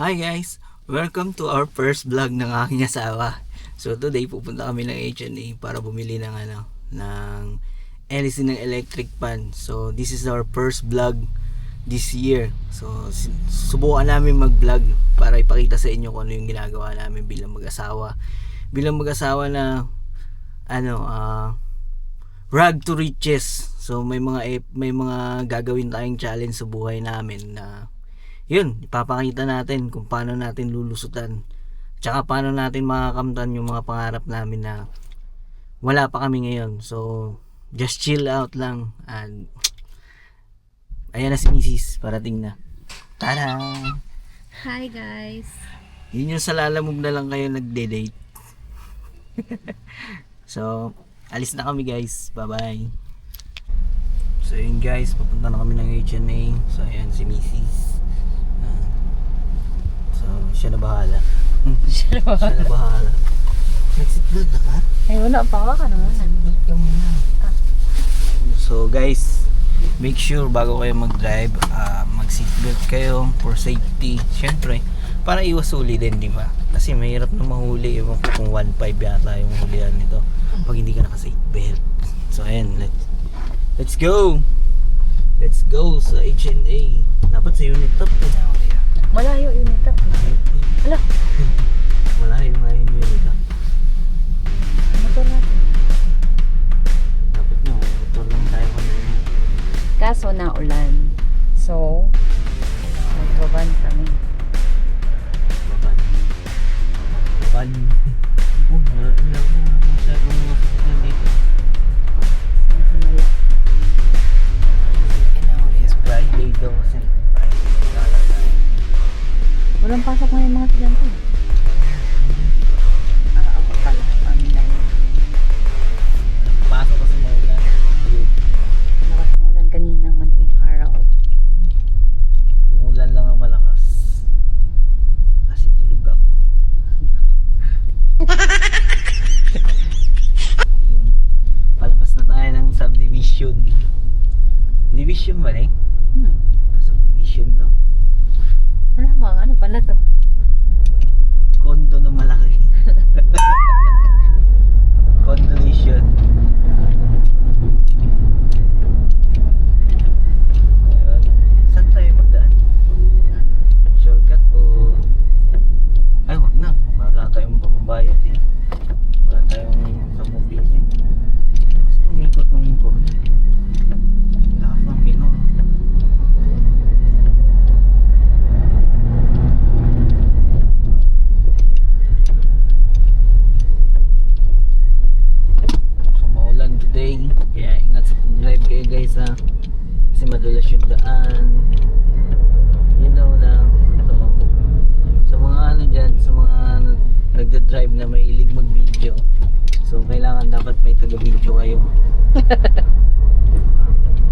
Hi guys! Welcome to our first vlog ng aking asawa. So today pupunta kami ng H&A para bumili ng ano, ng LC ng electric pan. So this is our first vlog this year. So subukan namin mag-vlog para ipakita sa inyo kung ano yung ginagawa namin bilang mag-asawa. Bilang mag-asawa na ano, ah rag to riches. So may mga may mga gagawin tayong challenge sa buhay namin na yun, ipapakita natin kung paano natin lulusutan. Tsaka paano natin makakamtan yung mga pangarap namin na wala pa kami ngayon. So, just chill out lang. And, ayan na si Mrs. Parating na. Tada! Hi guys. Yun yung sa lalamog na lang kayo nagde-date. so, alis na kami guys. Bye-bye. So yun guys, papunta na kami ng H&A. So ayan si Mrs. Ah. so siya na bahala. Siya siya na bahala. Nag-seatbelt na ka? Ay, wala pa ka naman. Seatbelt ka muna. So guys, make sure bago kayo mag-drive, ah, mag-seatbelt kayo for safety. Siyempre, para iwas huli din, di ba? Kasi mahirap na mahuli. Ewan ko kung 1.5 yata yung hulihan nito. Pag hindi ka naka-seatbelt. So ayan, let's, let's go! Let's go sa H&A. Dapat sa unit top. Malayo yun ito. Ala, Malayo nga yung unit top. motor natin. Dapat nyo, motor lang tayo kanina. Kaso na ulan. So, magbaban kami. Baban. Baban. Oh, wala wala Walang pasok ngayon mga estudyante.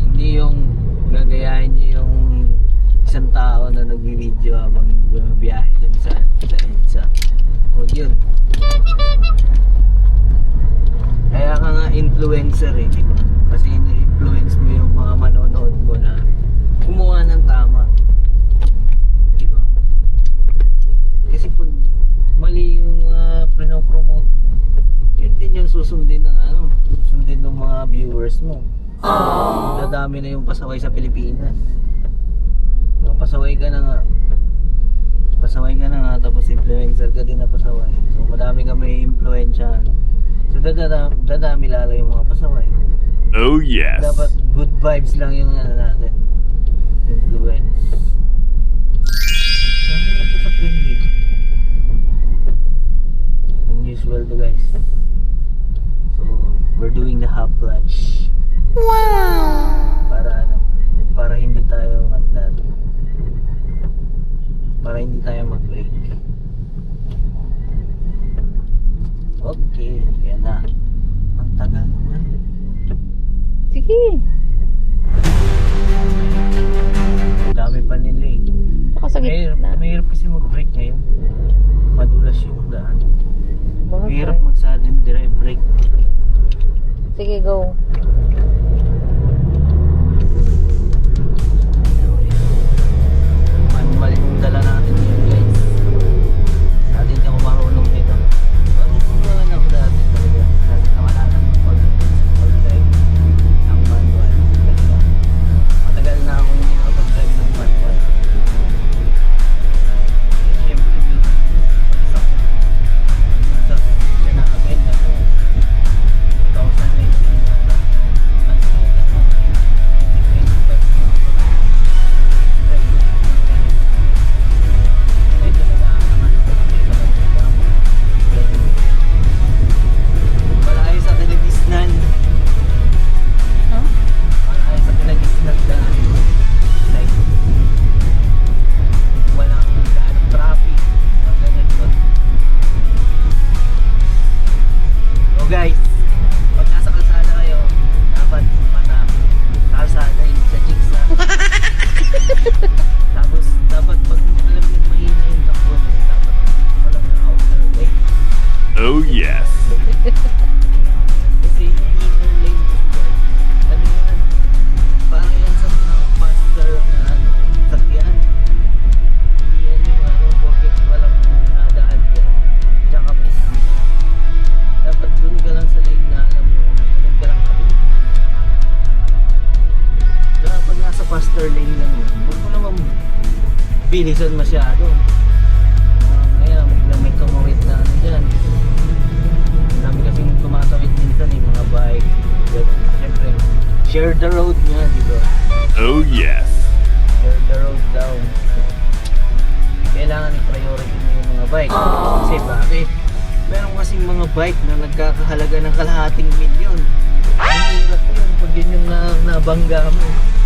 Hindi yung Gagayahin nyo yung Isang tao na nag-video habang bumibiyahe dun sa sa EDSA Huwag yun kaya ka nga influencer eh, di ba? Kasi ini-influence mo yung mga manonood mo na Dadami na yung pasaway sa Pilipinas. Diba? Pasaway ka na nga. Pasaway ka na nga, tapos influencer ka din na pasaway. So madami ka may influensyahan. So dadami, dadami lalo yung mga pasaway. Oh yes. Dapat good vibes lang yung ano natin. Influence. Dami na sasakyan dito. Unusual to guys. So, we're doing the half clutch. Wow! Para ano, para hindi tayo andar. Para hindi tayo mag-brake. Okay, yan na. Ang tagal naman. Sige. Ang dami pa nila eh. Ako sa gitna. mahirap kasi mag-brake ngayon. Madulas yung daan. Bakit Mahirap mag-sudden brake. Sige, go. guys. Bilisan masyado. Ngayon, biglang may tumawid na ano dyan. Ang dami kasing tumatawid minsan eh, mga bike. Siyempre, share the road nga, di ba? Oh yes. Share the road daw. Kailangan i-priority mo yung mga bike. Kasi bakit? Meron kasing mga bike na nagkakahalaga ng kalahating milyon. Ang hirap yun pag yun yung na, nabangga mo.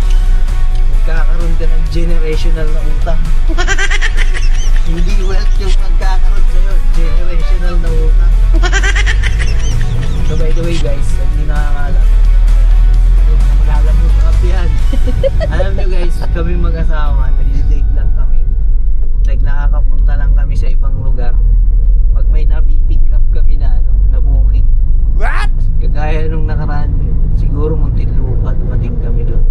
Magkakaroon ka ng generational na utang. Hindi wealth yung magkakaroon sa'yo. Generational na utang. So by the way guys, hindi nakakalam, maglalamog up yan. Alam nyo guys, kami mag-asawa, nag-date lang kami. Like nakakapunta lang kami sa ibang lugar. Pag may napipick up kami na ano, na booking. What? Kagaya nung nakaraan, siguro Muntinlupa, dumating kami doon.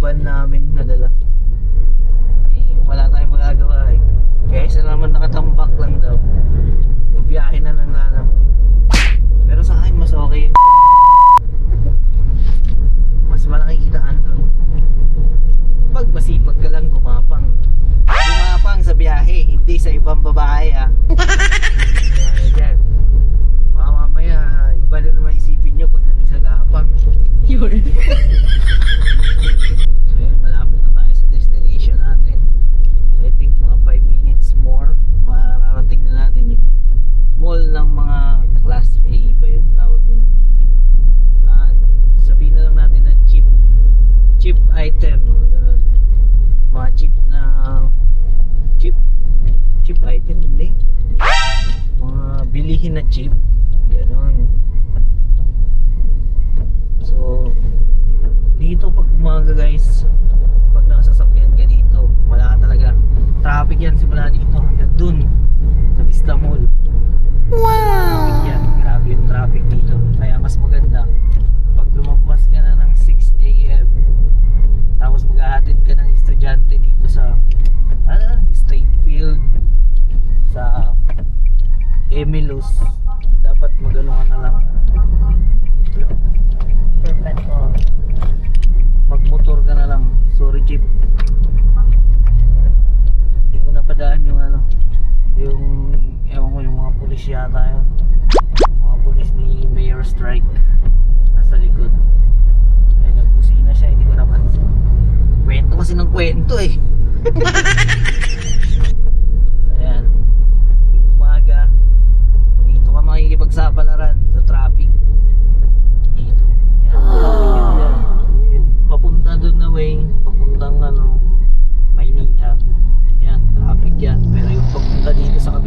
Van namin nadala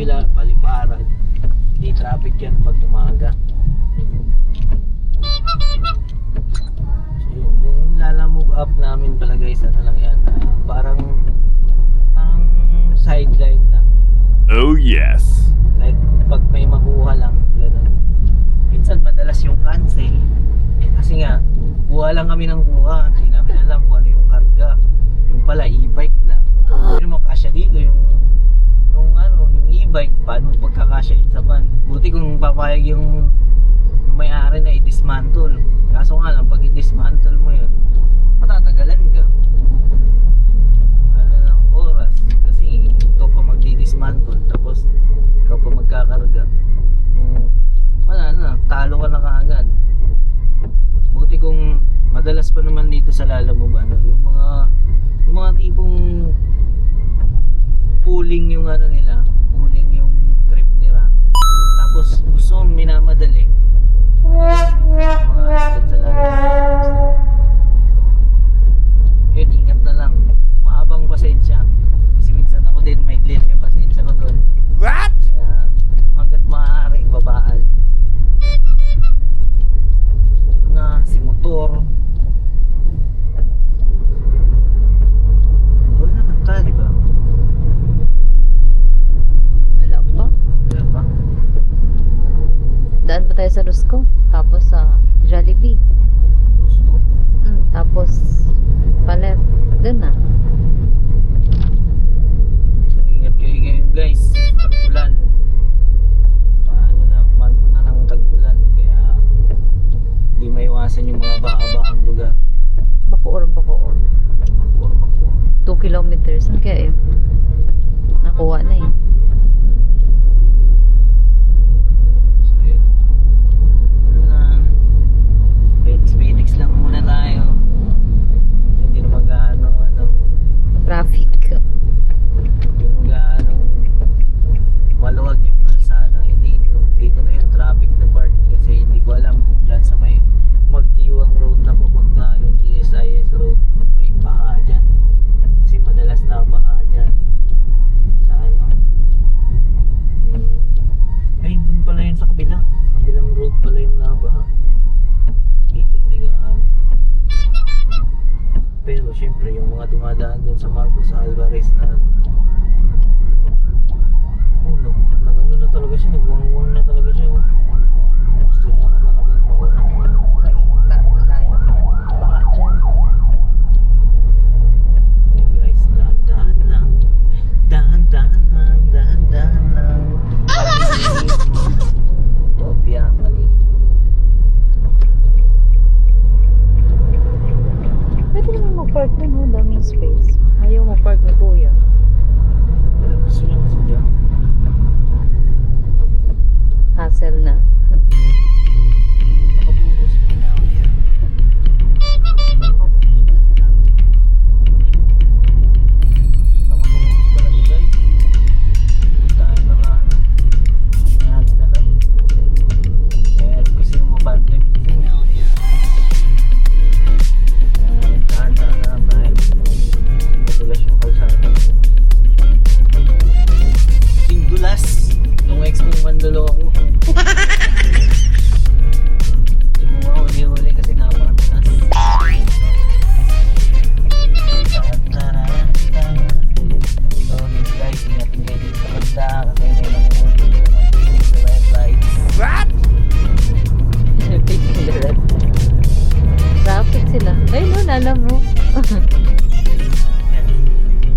kabila, paliparan. Hindi traffic yan pag umaga. So yun, yung lalamove up namin pala guys, ano lang yan, ah, parang parang sideline lang. Oh yes. Papayag yung yung may-ari na i-dismantle. Kaso nga lang, pag i-dismantle mo yun, matatagalan ka. Ano ng oras. Kasi ikaw pa magdi-dismantle, tapos ikaw pa magkakarga. Mm, wala na, talo ka na kaagad. Buti kung madalas pa naman dito sa Lalamove, ano, yung mga yung mga tipong pooling yung ano nila, Tapos gusto doon na.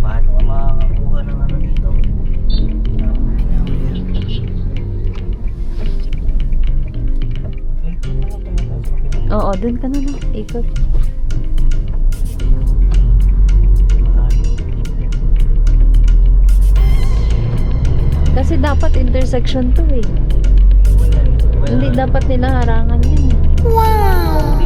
Paano ka makakakuha ng ano dito? Oo, dun ka na lang. Ikot. Kasi dapat intersection to eh. Hindi dapat nila harangan yan eh. Wow!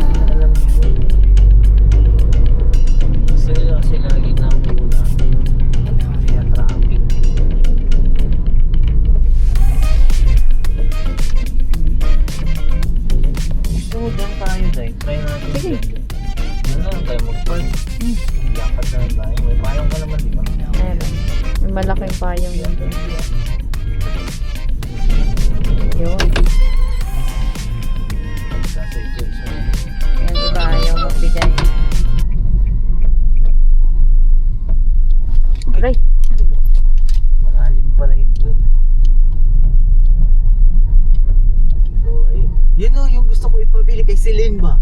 Yun. Yung iba ayaw magbigay. Aray! Malalim pala yun yung gusto ko ipabili kay Celine ba?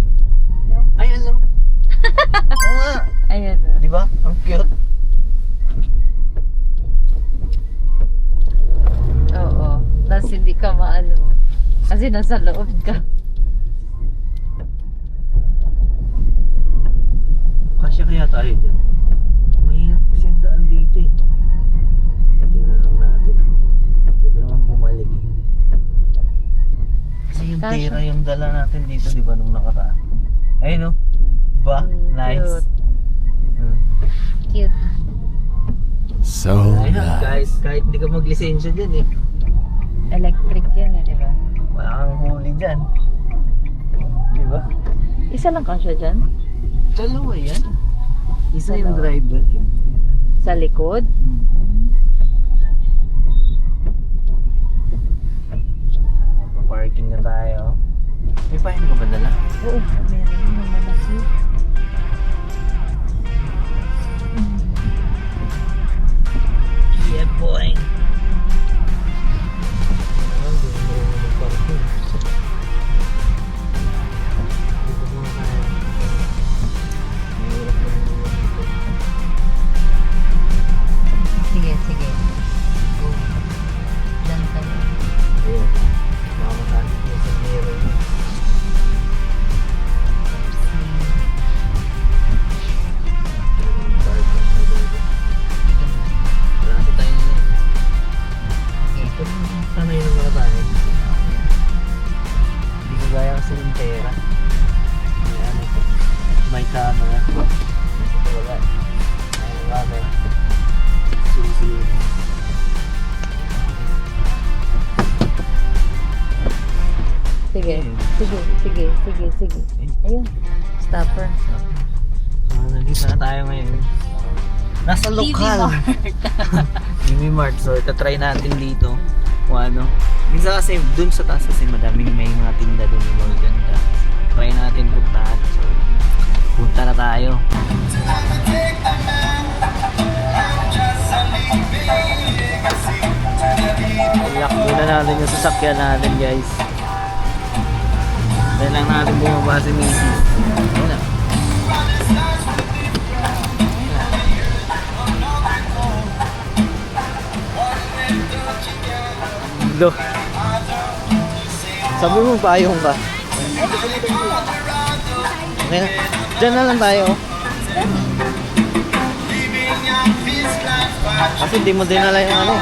Ayan lang. Oo nga. Ayan. Di ba? Ang cute. kasi nasa loob ka. Kasya kaya tayo dyan. Mahirap kasi ang daan dito eh. Tingnan lang natin. Pwede naman bumalik eh. Kasi yung Kasya. pera yung dala natin dito di ba nung nakaraan. Ayun oh. no? Diba? Mm, nice. Cute. Hmm. Cute. So, Ayun, guys, kahit di ka maglisensya dyan eh. Electric yun eh, di ba? Wala kang huli dyan. Di ba? Isa lang kasya dyan? Dalawa yan. Isa Dalawa. yung driver. Sa likod? Hmm. Parking na tayo. May pahin ka ba dala? Oo, meron yung malaki. Yeah, boy. Itatry natin dito kung ano. Minsan kasi dun sa taas kasi madaming may mga tinda dun yung mga ganda. Try natin puntahan. So, punta na tayo. Lock muna natin yung sasakyan natin guys. Dahil lang natin bumaba si Macy's. Do. Sabi mo payong ka. Okay na. Diyan na lang tayo. Kasi di mo dinala yung ano.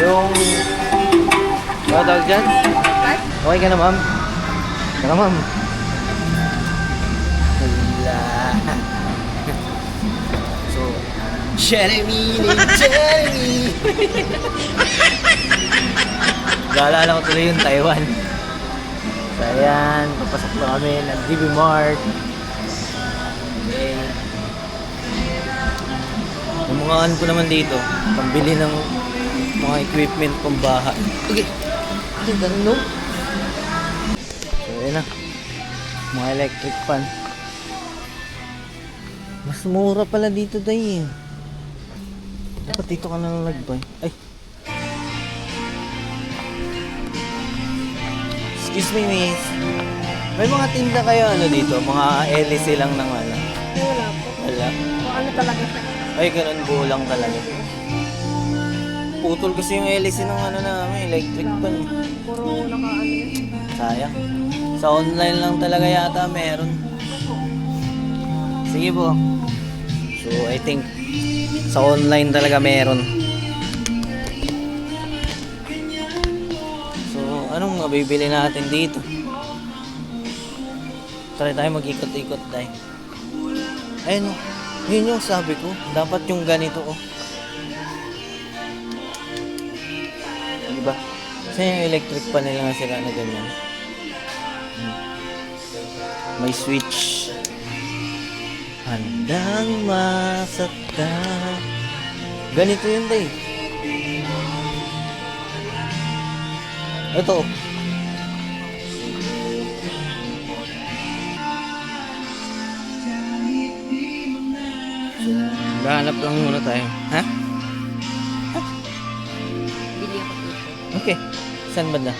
Yung... Ano tawag dyan? Okay ka na ma'am? Ka na ma'am? Wala. So, Jeremy, Jeremy! Gaalala ko tuloy yung Taiwan. So ayan, papasok na kami ng DB Mart. Okay. Ano ko naman dito, pambili ng mga equipment pang bahay. Okay. Ang ganda no? So ayan na. Mga electric fan. Mas mura pala dito day eh. Dapat dito ka na nagbay. Ay, Excuse me, miss. May mga tinda kayo ano dito? Mga LC lang ng ano? Wala po. Wala. Kung ano talaga sa Ay, ganun bulang talaga. Putol kasi yung LC ng ano namin, electric pan. Puro naka ano yun. Sayang. Sa online lang talaga yata meron. Sige po. So, I think sa online talaga meron. Anong mabibili natin dito? Try tayo mag-ikot-ikot tayo. Ayun o. Yun yung sabi ko. Dapat yung ganito oh. Diba? Kasi yung electric pa nila nga sila na ganyan. May switch. Handang masakta. Ganito yun day. Ito. Gahanap lang muna tayo. Ha? Dito. Okay. Saan ba na?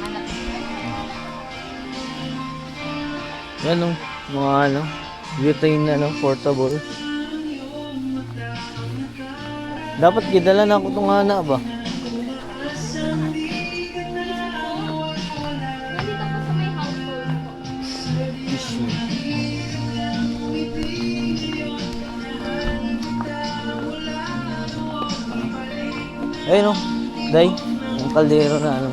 Hanap. Yan o. Mga ano. Butane ano. Portable. Dapat gidala na ako itong hana ba? Ayun o. Day. Yung kaldero na ano.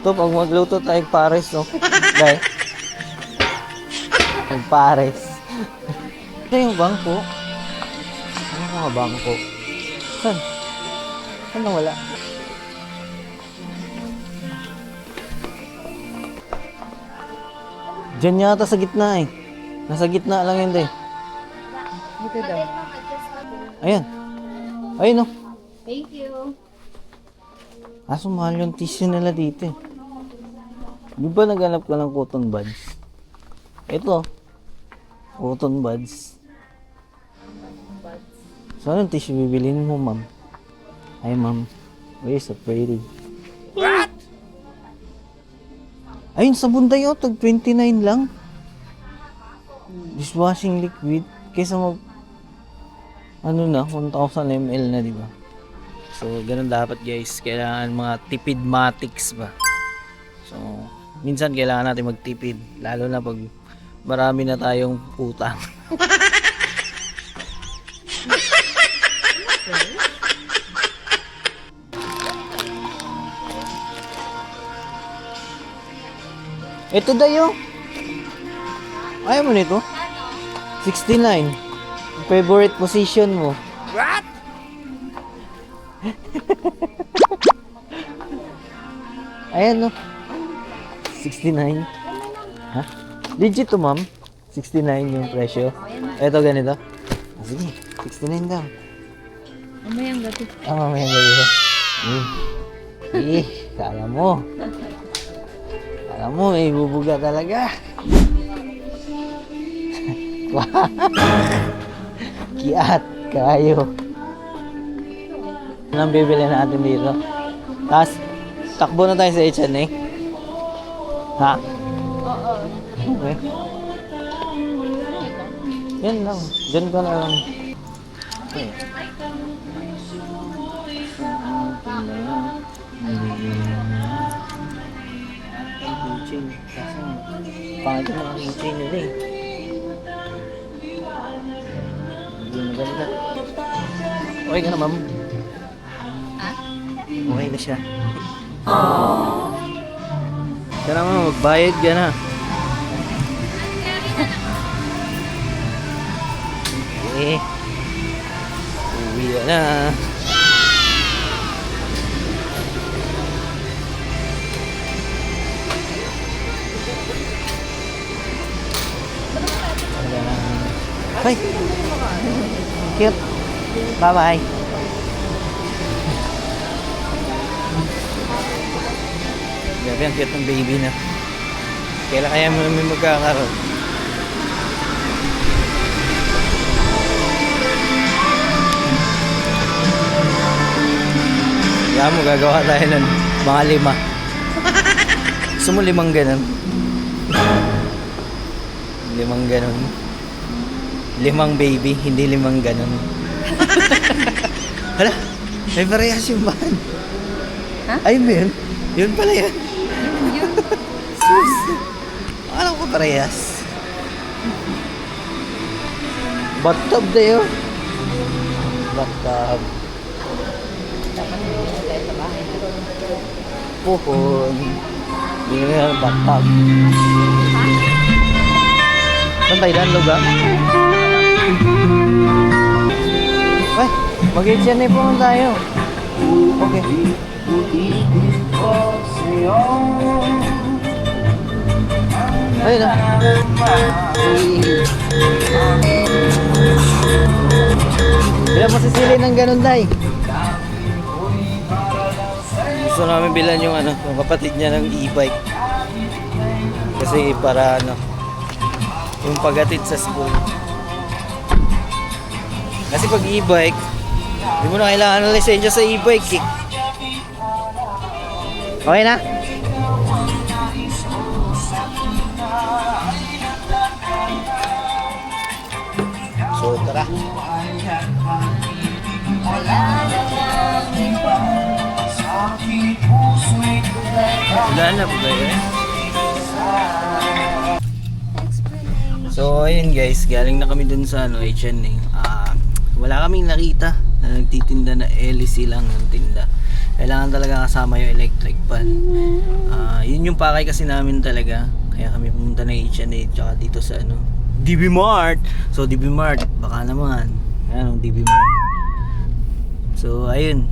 Ito, pag magluto tayo pares, no? Day. Ang pares. Ito yung bangko. Ano mga bangko? Saan? Saan wala? Diyan yata sa gitna eh. Nasa gitna lang yun, day. Dito daw. Ayan. Ayun, no? Thank you. Aso mahal yung tissue nila dito eh. Di ba naghanap ka ng cotton buds? Ito. Cotton buds. So anong tissue bibilin mo, ma'am? Ay, ma'am. Uy, so pretty. What? Ayun, sabon tayo. Tag 29 lang. Dishwashing liquid. Kaysa mag... Ano na, 1,000 ml na, di ba? So, ganun dapat guys. Kailangan mga tipid matics ba. So, minsan kailangan natin magtipid. Lalo na pag marami na tayong utang. Ito dayo. Ayaw mo nito? 69. Favorite position mo. Ayan no. 69. Ha? Legit to ma'am. 69 yung presyo. Ito ganito. Ah, Sige, 69 daw. Mamayang gabi. Ah, mamaya gabi. Eh, eh, kala mo. Kala mo, may bubuga talaga. Kiat kayo. Anong bibili natin dito? Tapos, takbo na tayo sa H&A. Ha? Oo. Okay. Yan lang. Diyan ka na lang. Okay. Pangit yung mga keychain nila eh. Okay ka na, ma'am? Ha? Okay na siya. Kaya naman, magbayad ka na. Eh. Uwi ka na. Bye. Cute. Bye-bye. Grabe, ang cute ng baby na. Kailan kaya mo may magkakaroon? Kaya mo, gagawa tayo ng mga lima. Gusto mo limang ganun? limang ganun. Limang baby, hindi limang ganun. Hala, may parehas yung van. Ha? Ay, yun. Yun pala yan. Yun. Sus. Alam ko parehas. Bathtub na yun. Bathtub. Puhon. Hindi na yan, bathtub. Saan tayo lugar? Mag-HNA po man tayo. Okay. Ayun na. Bila mo sisili ng ganun, Day. Gusto namin bilan yung ano, yung kapatid niya ng e-bike. Kasi para ano, yung pagatid sa school. Kasi pag e-bike, hindi mo na kailangan ng lisensya sa e-bike eh. Okay na? So, tara. Wala na po ba yun? So, ayun guys, galing na kami dun sa ano, H&A. Ah, wala kaming nakita na nagtitinda na LEC lang ng tinda. Kailangan talaga kasama yung electric pan. Ah, yun yung pakay kasi namin talaga. Kaya kami pumunta na H&A tsaka dito sa ano, DB Mart. So, DB Mart, baka naman. Ano, DB Mart. So, ayun.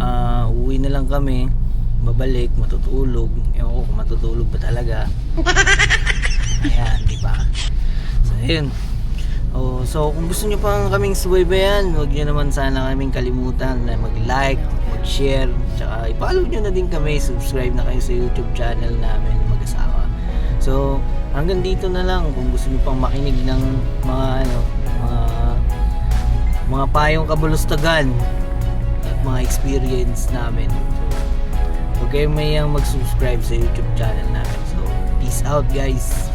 Ah, uwi na lang kami. Babalik, matutulog. Ewan ko kung matutulog pa talaga. Ayan, di ba? So, ayun. Oh, so kung gusto niyo pang kaming subaybayan, huwag niyo naman sana kaming kalimutan na mag-like, mag-share, tsaka i-follow niyo na din kami, subscribe na kayo sa YouTube channel namin mag-asawa. So, hanggang dito na lang kung gusto niyo pang makinig ng mga ano, mga mga payong kabulustagan at mga experience namin. So, huwag kayong mayang mag-subscribe sa YouTube channel namin. So, peace out guys!